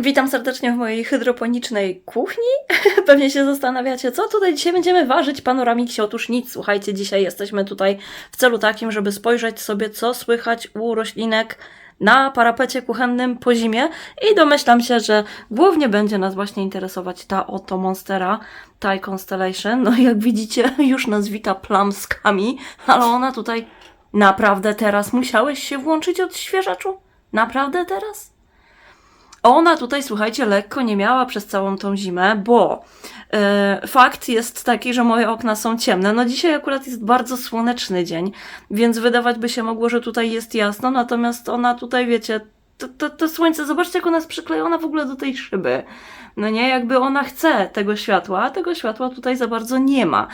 Witam serdecznie w mojej hydroponicznej kuchni. Pewnie się zastanawiacie, co tutaj dzisiaj będziemy ważyć panoramiksie. Otóż nic, słuchajcie, dzisiaj jesteśmy tutaj w celu takim, żeby spojrzeć sobie, co słychać u roślinek na parapecie kuchennym po zimie i domyślam się, że głównie będzie nas właśnie interesować ta oto monstera Thai Constellation. No jak widzicie, już nas wita plamskami, ale ona tutaj naprawdę teraz musiałeś się włączyć odświeżaczu? Naprawdę teraz? Ona tutaj, słuchajcie, lekko nie miała przez całą tą zimę, bo e, fakt jest taki, że moje okna są ciemne. No dzisiaj akurat jest bardzo słoneczny dzień, więc wydawać by się mogło, że tutaj jest jasno, natomiast ona tutaj, wiecie, to, to, to słońce, zobaczcie, jak ona jest przyklejona w ogóle do tej szyby. No nie, jakby ona chce tego światła, a tego światła tutaj za bardzo nie ma.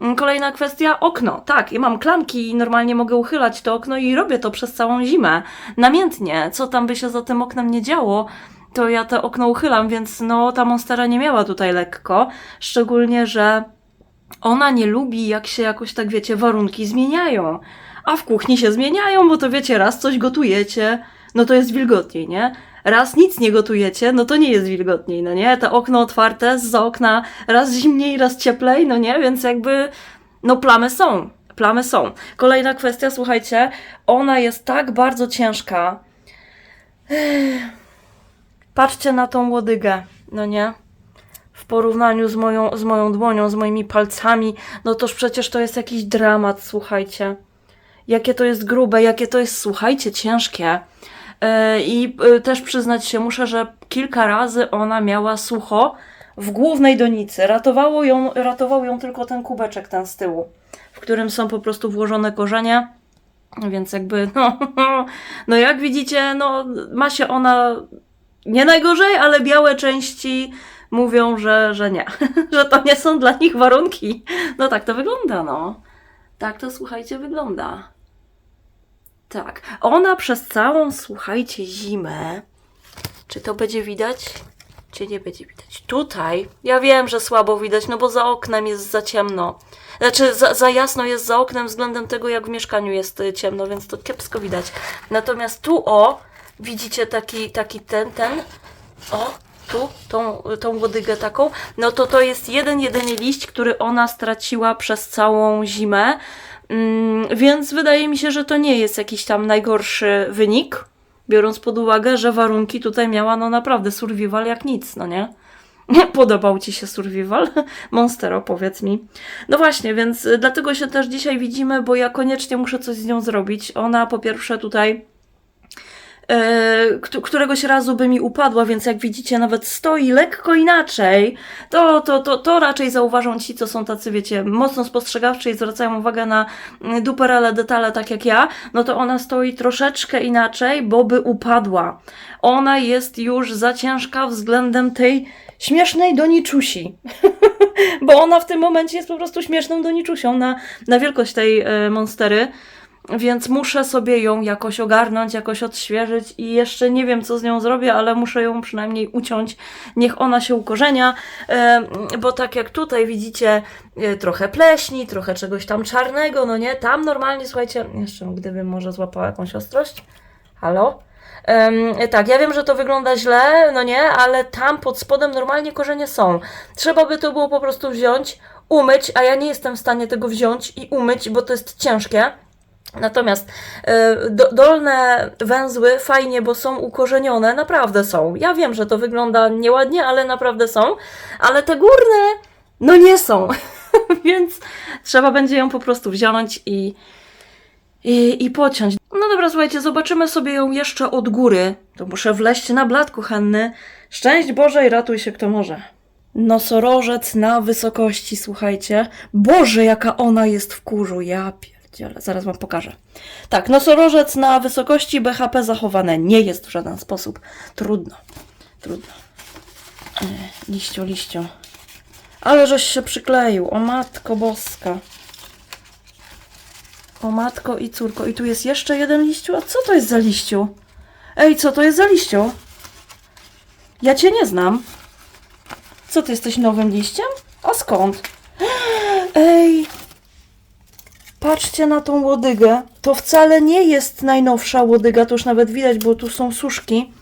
Mm, Kolejna kwestia, okno. Tak, ja mam klamki i normalnie mogę uchylać to okno i robię to przez całą zimę. Namiętnie, co tam by się za tym oknem nie działo, to ja to okno uchylam, więc no ta monstera nie miała tutaj lekko. Szczególnie, że ona nie lubi, jak się jakoś tak, wiecie, warunki zmieniają. A w kuchni się zmieniają, bo to wiecie, raz coś gotujecie, no to jest wilgotniej, nie? Raz nic nie gotujecie, no to nie jest wilgotniej, no nie? To okno otwarte, z okna raz zimniej, raz cieplej, no nie? Więc jakby, no plamy są, plamy są. Kolejna kwestia, słuchajcie, ona jest tak bardzo ciężka. Patrzcie na tą łodygę, no nie? W porównaniu z moją, z moją dłonią, z moimi palcami, no toż przecież to jest jakiś dramat, słuchajcie. Jakie to jest grube, jakie to jest, słuchajcie, ciężkie. Yy, I yy, też przyznać się muszę, że kilka razy ona miała sucho w głównej donicy. Ratowało ją, ratował ją tylko ten kubeczek ten z tyłu, w którym są po prostu włożone korzenie. Więc jakby, no, no jak widzicie, no ma się ona nie najgorzej, ale białe części mówią, że, że nie, że to nie są dla nich warunki. No tak to wygląda, no. Tak to słuchajcie wygląda. Tak. Ona przez całą, słuchajcie, zimę. Czy to będzie widać? Czy nie będzie widać? Tutaj, ja wiem, że słabo widać, no bo za oknem jest za ciemno. Znaczy, za, za jasno jest za oknem względem tego, jak w mieszkaniu jest y, ciemno, więc to kiepsko widać. Natomiast tu, o, widzicie taki, taki ten, ten, o, tu, tą, tą łodygę taką, no to to jest jeden, jedyny liść, który ona straciła przez całą zimę, więc wydaje mi się, że to nie jest jakiś tam najgorszy wynik, biorąc pod uwagę, że warunki tutaj miała no naprawdę survival jak nic, no nie? Podobał Ci się survival? Monstero, powiedz mi. No właśnie, więc dlatego się też dzisiaj widzimy, bo ja koniecznie muszę coś z nią zrobić. Ona po pierwsze tutaj któregoś razu by mi upadła, więc jak widzicie, nawet stoi lekko inaczej, to, to, to, to raczej zauważą ci, co są tacy, wiecie, mocno spostrzegawczy i zwracają uwagę na mm, duperele detale, tak jak ja, no to ona stoi troszeczkę inaczej, bo by upadła. Ona jest już za ciężka względem tej śmiesznej doniczusi. bo ona w tym momencie jest po prostu śmieszną doniczusią na, na wielkość tej e, monstery. Więc muszę sobie ją jakoś ogarnąć, jakoś odświeżyć i jeszcze nie wiem, co z nią zrobię, ale muszę ją przynajmniej uciąć. Niech ona się ukorzenia, bo tak jak tutaj widzicie, e, trochę pleśni, trochę czegoś tam czarnego, no nie? Tam normalnie, słuchajcie, jeszcze gdybym może złapała jakąś ostrość. Halo? Em, tak, ja wiem, że to wygląda źle, no nie, ale tam pod spodem normalnie korzenie są. Trzeba by to było po prostu wziąć, umyć, a ja nie jestem w stanie tego wziąć i umyć, bo to jest ciężkie. Natomiast e, do, dolne węzły fajnie, bo są ukorzenione, naprawdę są. Ja wiem, że to wygląda nieładnie, ale naprawdę są. Ale te górne, no nie są. Więc trzeba będzie ją po prostu wziąć i, i, i pociąć. No dobra, słuchajcie, zobaczymy sobie ją jeszcze od góry. To muszę wleźć na blat kuchenny. Szczęść Boże i ratuj się kto może. Nosorożec na wysokości, słuchajcie. Boże, jaka ona jest w kurzu, ja zaraz wam pokażę. Tak, nosorożec na wysokości BHP zachowane nie jest w żaden sposób. Trudno, trudno. E, liściu, liściu. Ale żeś się przykleił, o matko boska. O matko i córko. I tu jest jeszcze jeden liściu. A co to jest za liściu? Ej, co to jest za liściu? Ja cię nie znam. Co ty jesteś nowym liściem? A skąd? Ej! Patrzcie na tą łodygę. To wcale nie jest najnowsza łodyga, to już nawet widać, bo tu są suszki.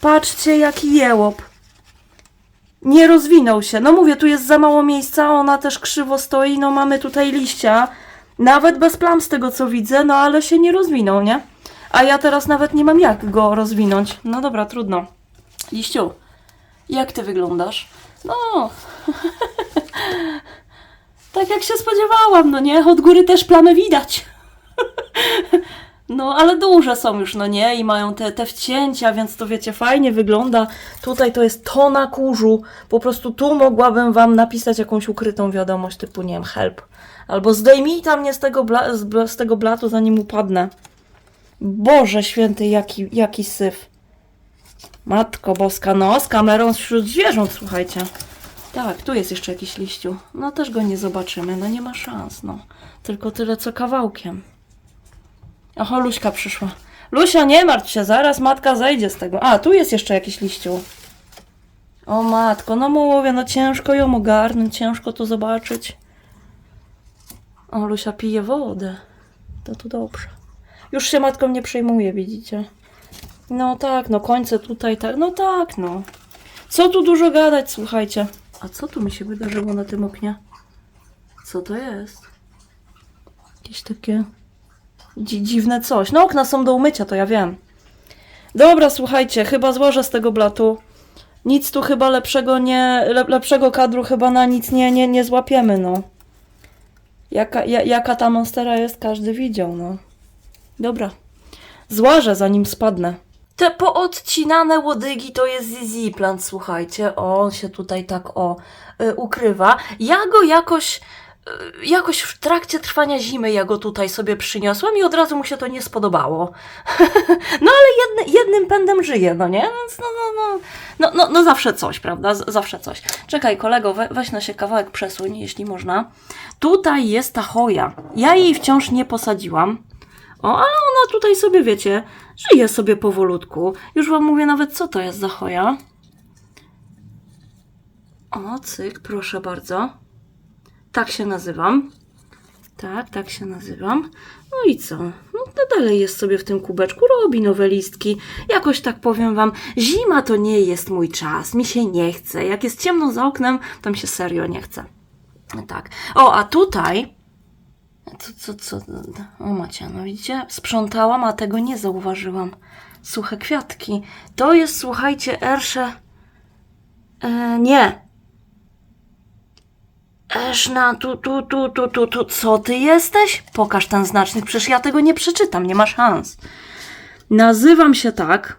Patrzcie, jaki jełop. Nie rozwinął się. No mówię, tu jest za mało miejsca, ona też krzywo stoi, no mamy tutaj liścia. Nawet bez plam z tego co widzę, no ale się nie rozwinął, nie? A ja teraz nawet nie mam jak go rozwinąć. No dobra, trudno. Liściu, jak ty wyglądasz? No, tak jak się spodziewałam, no nie? Od góry też plamy widać. No, ale duże są już, no nie? I mają te, te wcięcia, więc to wiecie, fajnie wygląda. Tutaj to jest tona kurzu. Po prostu tu mogłabym wam napisać jakąś ukrytą wiadomość typu, nie wiem, help. Albo zdejmij mnie z tego, bla, z, z tego blatu, zanim upadnę. Boże święty, jaki, jaki syf. Matko boska, no, z kamerą wśród zwierząt, słuchajcie. Tak, tu jest jeszcze jakiś liściu. No też go nie zobaczymy, no nie ma szans, no. Tylko tyle co kawałkiem. Oho, Luśka przyszła. Lusia, nie martw się, zaraz matka zejdzie z tego. A, tu jest jeszcze jakiś liściu. O matko, no mówię, no ciężko ją ogarnąć, ciężko to zobaczyć. O, Lusia pije wodę. To tu dobrze. Już się matką nie przejmuje, widzicie? No tak, no końce tutaj, tak, no tak, no. Co tu dużo gadać, słuchajcie. A co tu mi się wydarzyło na tym oknie? Co to jest? Jakieś takie dzi dziwne coś. No okna są do umycia, to ja wiem. Dobra, słuchajcie, chyba złożę z tego blatu. Nic tu chyba lepszego nie, lep lepszego kadru chyba na nic nie, nie, nie złapiemy, no. Jaka, ja, jaka ta monstera jest, każdy widział, no. Dobra. Złażę, zanim spadnę. Te poodcinane łodygi to jest ZZ Plant, słuchajcie. O, on się tutaj tak o y, ukrywa. Ja go jakoś y, jakoś w trakcie trwania zimy ja go tutaj sobie przyniosłam i od razu mu się to nie spodobało. no ale jedny, jednym pędem żyje, no nie? Więc no, no, no, no, no, no zawsze coś, prawda? Z, zawsze coś. Czekaj, kolego, we, weź na się kawałek przesuń, jeśli można. Tutaj jest ta choja. Ja jej wciąż nie posadziłam. O, ale ona tutaj sobie, wiecie, żyje sobie powolutku. Już wam mówię nawet, co to jest za choja. O, cyk, proszę bardzo. Tak się nazywam. Tak, tak się nazywam. No i co? No to dalej jest sobie w tym kubeczku, robi nowe listki. Jakoś tak powiem wam, zima to nie jest mój czas, mi się nie chce. Jak jest ciemno za oknem, to mi się serio nie chce. Tak. O, a tutaj co, co, co? O Macia, no widzicie? Sprzątałam, a tego nie zauważyłam. Suche kwiatki. To jest, słuchajcie, ersze... E, nie. Eszna, tu, tu, tu, tu, tu, tu. Co ty jesteś? Pokaż ten znacznik, przecież ja tego nie przeczytam, nie ma szans. Nazywam się tak.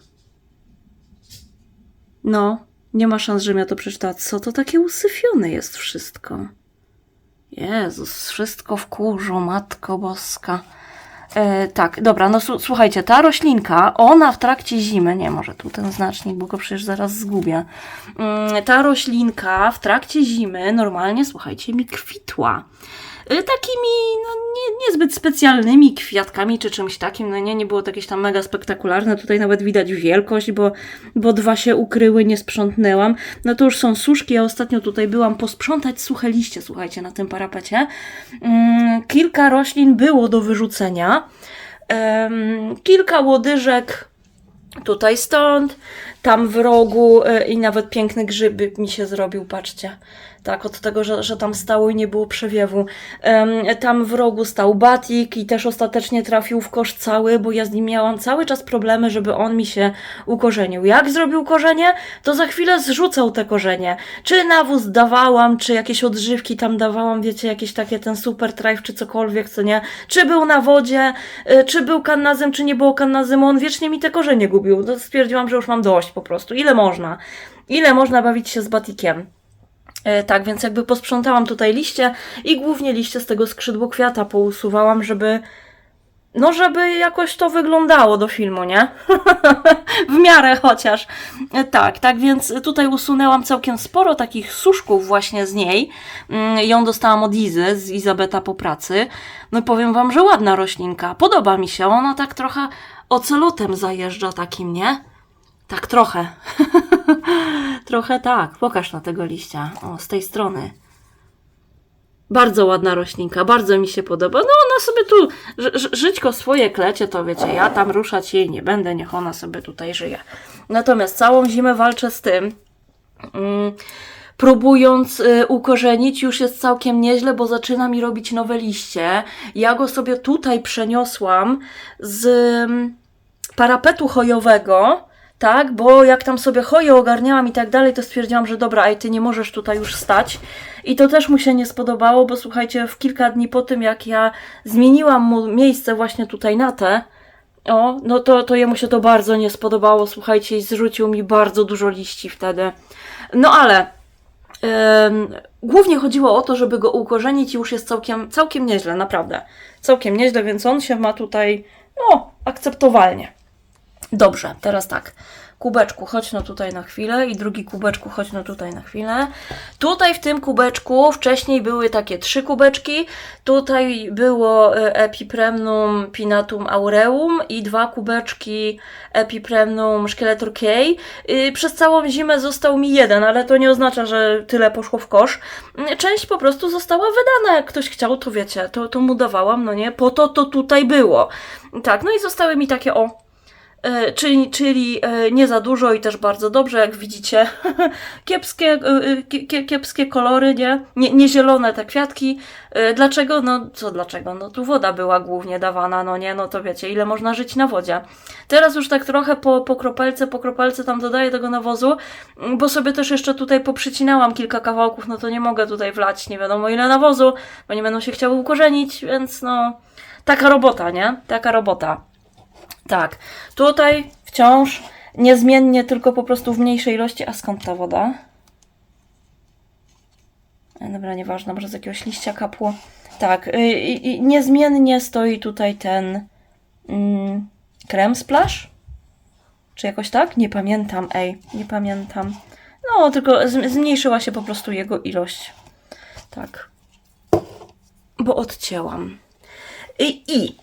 No, nie ma szans, żebym ja to przeczytała. Co to takie usyfione jest wszystko? Jezus, wszystko w kurzu, Matko Boska. E, tak, dobra, no słuchajcie, ta roślinka, ona w trakcie zimy, nie, może tu ten znacznik, bo go przecież zaraz zgubię. Mm, ta roślinka w trakcie zimy normalnie, słuchajcie, mi kwitła. E, takimi, no niezbyt specjalnymi kwiatkami czy czymś takim, no nie, nie było to jakieś tam mega spektakularne, tutaj nawet widać wielkość, bo, bo dwa się ukryły, nie sprzątnęłam. No to już są suszki, ja ostatnio tutaj byłam posprzątać suche liście, słuchajcie, na tym parapecie. Mm, kilka roślin było do wyrzucenia. Kilka łodyżek tutaj stąd, tam w rogu e, i nawet piękny grzyb mi się zrobił, patrzcie. Tak, od tego, że, że tam stało i nie było przewiewu. Tam w rogu stał batik i też ostatecznie trafił w kosz cały, bo ja z nim miałam cały czas problemy, żeby on mi się ukorzenił. Jak zrobił korzenie, to za chwilę zrzucał te korzenie. Czy nawóz dawałam, czy jakieś odżywki tam dawałam, wiecie, jakieś takie ten super trife, czy cokolwiek, co nie. Czy był na wodzie, y, czy był kannazem, czy nie było kannazymu, on wiecznie mi te korzenie gubił. To stwierdziłam, że już mam dość po prostu. Ile można? Ile można bawić się z batikiem? E, Tak, więc jakby posprzątałam tutaj liście i głównie liście z tego skrzydłokwiata pousuwałam, żeby no żeby jakoś to wyglądało do filmu, nie? w miarę chociaż. E, Tak, tak więc tutaj usunęłam całkiem sporo takich suszków właśnie z niej. Mm, Ją dostałam od Izy, z Izabeta po pracy. No i powiem wam, że ładna roślinka. Podoba mi się. Ona tak trochę ocelotem zajeżdża takim, nie? Tak trochę. trochę tak. Pokaż na tego liścia. O, z tej strony. Bardzo ładna roślinka, bardzo mi się podoba. No ona sobie tu ży- ży- żyćko swoje klecie, to wiecie, ja tam ruszać jej nie będę, niech ona sobie tutaj żyje. Natomiast całą zimę walczę z tym, mm, próbując y, ukorzenić, już jest całkiem nieźle, bo zaczyna mi robić nowe liście. Ja go sobie tutaj przeniosłam z mm, parapetu chojowego, tak, bo jak tam sobie choję ogarniałam i tak dalej, to stwierdziłam, że dobra, ej, ty nie możesz tutaj już stać. I to też mu się nie spodobało, bo słuchajcie, w kilka dni po tym, jak ja zmieniłam mu miejsce właśnie tutaj na te, o, no to, to jemu się to bardzo nie spodobało, słuchajcie, i zrzucił mi bardzo dużo liści wtedy. No ale głównie chodziło o to, żeby go ukorzenić i już jest całkiem, całkiem nieźle, naprawdę. Całkiem nieźle, więc on się ma tutaj, no, akceptowalnie. Dobrze, teraz tak. Kubeczku, chodź no tutaj na chwilę i drugi kubeczku, chodź no tutaj na chwilę. Tutaj w tym kubeczku wcześniej były takie trzy kubeczki. Tutaj było y, Epipremnum pinatum aureum i dwa kubeczki Epipremnum szkieletor K. Y, Przez całą zimę został mi jeden, ale to nie oznacza, że tyle poszło w kosz. Y, Część po prostu została wydana. Jak ktoś chciał, to wiecie, to, to mu dawałam, no nie? Po to to tutaj było. Tak, no i zostały mi takie o czyli, czyli e, nie za dużo i też bardzo dobrze, jak widzicie. kiepskie, e, e, kie- kie- kiepskie kolory, nie? nie? Nie zielone te kwiatki. E, Dlaczego? No co dlaczego? No tu woda była głównie dawana, no nie? No to wiecie, ile można żyć na wodzie. Teraz już tak trochę po, po kropelce, po kropelce tam dodaję tego nawozu, bo sobie też jeszcze tutaj poprzycinałam kilka kawałków, no to nie mogę tutaj wlać nie wiadomo ile nawozu, bo nie będą się chciały ukorzenić, więc no... Taka robota, nie? Taka robota. Tak, tutaj wciąż niezmiennie, tylko po prostu w mniejszej ilości. A skąd ta woda? E, Dobra, nieważne, może z jakiegoś liścia kapło. Tak, y, i, i niezmiennie stoi tutaj ten mm, krem splash? Czy jakoś tak? Nie pamiętam, ej, nie pamiętam. No, tylko zmniejszyła się po prostu jego ilość. Tak. Bo odcięłam. I, I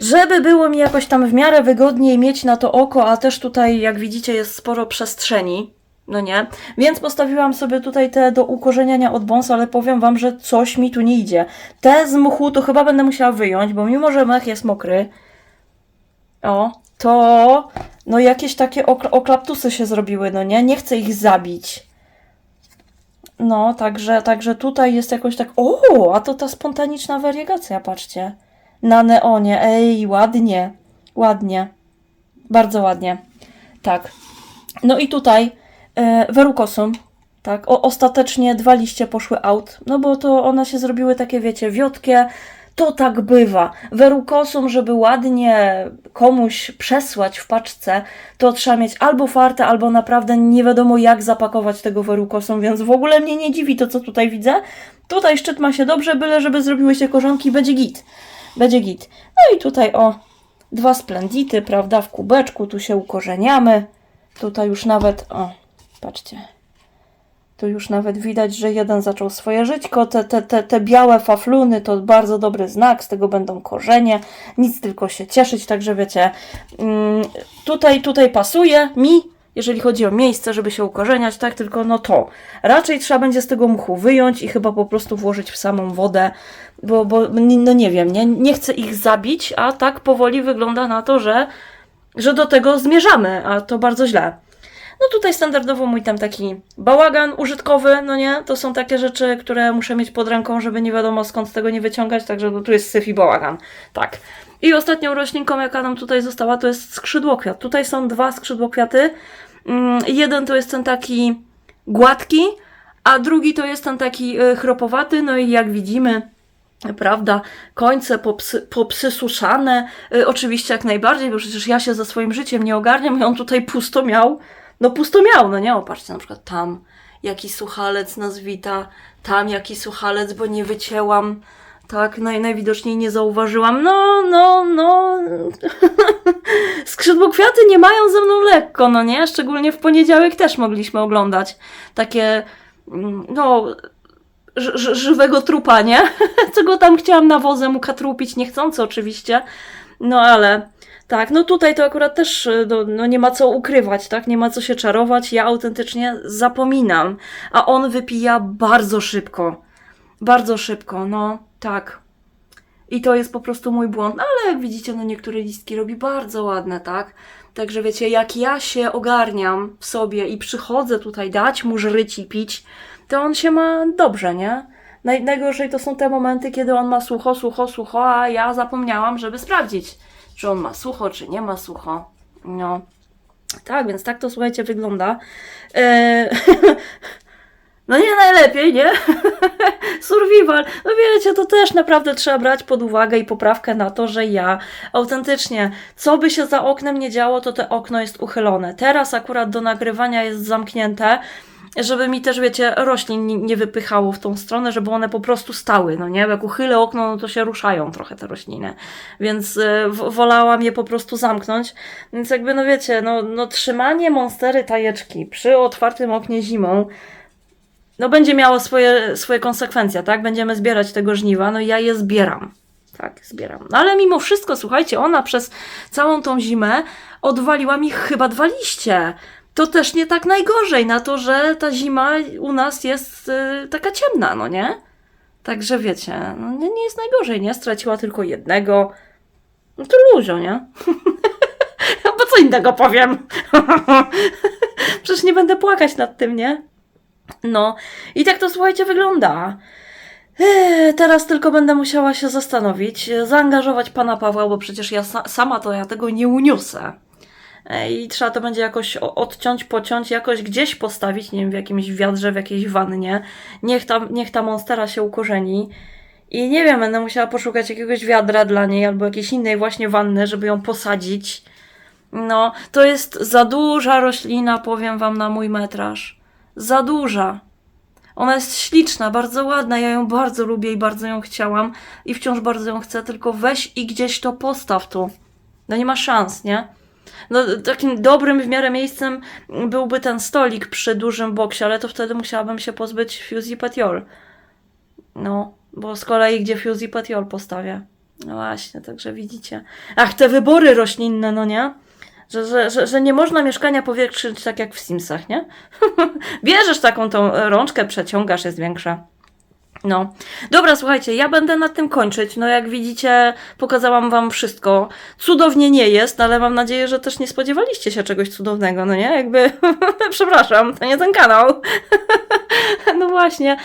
żeby było mi jakoś tam w miarę wygodniej mieć na to oko, a też tutaj, jak widzicie, jest sporo przestrzeni, no nie? Więc postawiłam sobie tutaj te do ukorzeniania od bąs, ale powiem wam, że coś mi tu nie idzie. Te z mchu to chyba będę musiała wyjąć, bo mimo, że mech jest mokry, o, to no jakieś takie okla- oklaptusy się zrobiły, no nie? Nie chcę ich zabić. No, także, także tutaj jest jakoś tak. O, a to ta spontaniczna wariegacja, patrzcie. Na neonie. Ej, ładnie. Ładnie. Bardzo ładnie. Tak. No i tutaj e, werukosum. Tak, o, ostatecznie dwa liście poszły out. No bo to one się zrobiły takie, wiecie, wiotkie. To tak bywa. Werukosum, żeby ładnie komuś przesłać w paczce, to trzeba mieć albo fartę, albo naprawdę nie wiadomo jak zapakować tego werukosum, więc w ogóle mnie nie dziwi to, co tutaj widzę. Tutaj szczyt ma się dobrze, byle żeby zrobiły się korzonki, będzie git. Będzie git. No i tutaj o, dwa splendity, prawda, w kubeczku, tu się ukorzeniamy. Tutaj już nawet, o, patrzcie. Tu już nawet widać, że jeden zaczął swoje żyćko. Te, te, te, te białe fafluny to bardzo dobry znak, z tego będą korzenie. Nic tylko się cieszyć, także wiecie, mm, tutaj, tutaj pasuje mi, jeżeli chodzi o miejsce, żeby się ukorzeniać, tak, tylko no to. Raczej trzeba będzie z tego mchu wyjąć i chyba po prostu włożyć w samą wodę, bo, bo no nie wiem, nie, nie chcę ich zabić, a tak powoli wygląda na to, że, że do tego zmierzamy, a to bardzo źle. No tutaj standardowo mój tam taki bałagan użytkowy, no nie? To są takie rzeczy, które muszę mieć pod ręką, żeby nie wiadomo skąd tego nie wyciągać, także no tu jest syf i bałagan. Tak. I ostatnią roślinką, jaka nam tutaj została, to jest skrzydłokwiat. Tutaj są dwa skrzydłokwiaty. Mm, Jeden to jest ten taki gładki, a drugi to jest ten taki y, chropowaty, no i jak widzimy, prawda, końce popsy, popsysuszane, y, oczywiście jak najbardziej, bo przecież ja się ze swoim życiem nie ogarniam i on tutaj pusto miał, no pusto miał, no nie, o patrzcie, na przykład tam jaki suchalec nas wita, tam jaki suchalec, bo nie wycięłam, tak, naj, najwidoczniej nie zauważyłam, no, no, no, skrzydłokwiaty nie mają ze mną lekko, no nie, szczególnie w poniedziałek też mogliśmy oglądać takie, mm, no, żywego trupa, nie? Co go tam chciałam nawozem ukatrupić, niechcący oczywiście. No ale tak, no tutaj to akurat też y, no, no nie ma co ukrywać, tak? Nie ma co się czarować. Ja autentycznie zapominam, a on wypija bardzo szybko. Bardzo szybko, no tak. I to jest po prostu mój błąd. No, ale jak widzicie, no niektóre listki robi bardzo ładne, tak? Także wiecie, jak ja się ogarniam w sobie i przychodzę tutaj dać mu żryć i pić, to on się ma dobrze, nie? Naj, najgorzej to są te momenty, kiedy on ma sucho, sucho, sucho, a ja zapomniałam, żeby sprawdzić, czy on ma sucho, czy nie ma sucho. No. Tak, więc tak to słuchajcie wygląda. Eee, no nie najlepiej, nie? Survival. No wiecie, to też naprawdę trzeba brać pod uwagę i poprawkę na to, że ja autentycznie, co by się za oknem nie działo, to to okno jest uchylone. Teraz akurat do nagrywania jest zamknięte, żeby mi też, wiecie, roślin nie- wypychało w tą stronę, żeby one po prostu stały, no nie? Jak uchylę okno, no to się ruszają trochę te rośliny. Więc y, wolałam je po prostu zamknąć. Więc jakby, no wiecie, no, no trzymanie monstery tajeczki przy otwartym oknie zimą, no będzie miało swoje, swoje konsekwencje, tak? Będziemy zbierać tego żniwa, no ja je zbieram. Tak, zbieram. No ale mimo wszystko, słuchajcie, ona przez całą tą zimę odwaliła mi chyba dwa liście. To też nie tak najgorzej na to, że ta zima u nas jest y, taka ciemna, no nie? Także wiecie, no nie, nie jest najgorzej, nie? Straciła tylko jednego. No to luzio, nie? Bo co innego powiem? Przecież nie będę płakać nad tym, nie? No, i tak to słuchajcie wygląda. Teraz tylko będę musiała się zastanowić, zaangażować pana Pawła, bo przecież ja sa- sama to ja tego nie uniosę. E, I trzeba to będzie jakoś odciąć, pociąć, jakoś gdzieś postawić, nie wiem, w jakimś wiadrze, w jakiejś wannie. Niech ta, niech ta monstera się ukorzeni. I nie wiem, będę musiała poszukać jakiegoś wiadra dla niej albo jakiejś innej właśnie wanny, żeby ją posadzić. No, to jest za duża roślina, powiem wam, na mój metraż. Za duża. Ona jest śliczna, bardzo ładna, ja ją bardzo lubię i bardzo ją chciałam i wciąż bardzo ją chcę, tylko weź i gdzieś to postaw tu. No nie ma szans, nie? No takim dobrym w miarę miejscem byłby ten stolik przy dużym boksie, ale to wtedy musiałabym się pozbyć Fuse i Petiol. No, bo z kolei gdzie Fuse i Petiol postawię? No właśnie, także widzicie. Ach, te wybory roślinne, no nie? Że, że, że, że nie można mieszkania powiększyć tak jak w Simsach, nie? Bierzesz taką tą rączkę, przeciągasz, jest większa. No. Dobra, słuchajcie, ja będę na tym kończyć. No, jak widzicie, pokazałam wam wszystko. Cudownie nie jest, ale mam nadzieję, że też nie spodziewaliście się czegoś cudownego, no nie? Jakby, przepraszam, to nie ten kanał. no właśnie,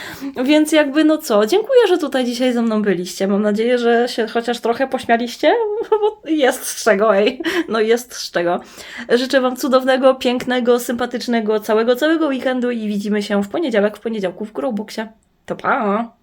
więc jakby, no co, dziękuję, że tutaj dzisiaj ze mną byliście. Mam nadzieję, że się chociaż trochę pośmialiście, bo jest z czego, ej. No jest z czego. Życzę wam cudownego, pięknego, sympatycznego, całego, całego weekendu i widzimy się w poniedziałek, w poniedziałku w Growboxie. To!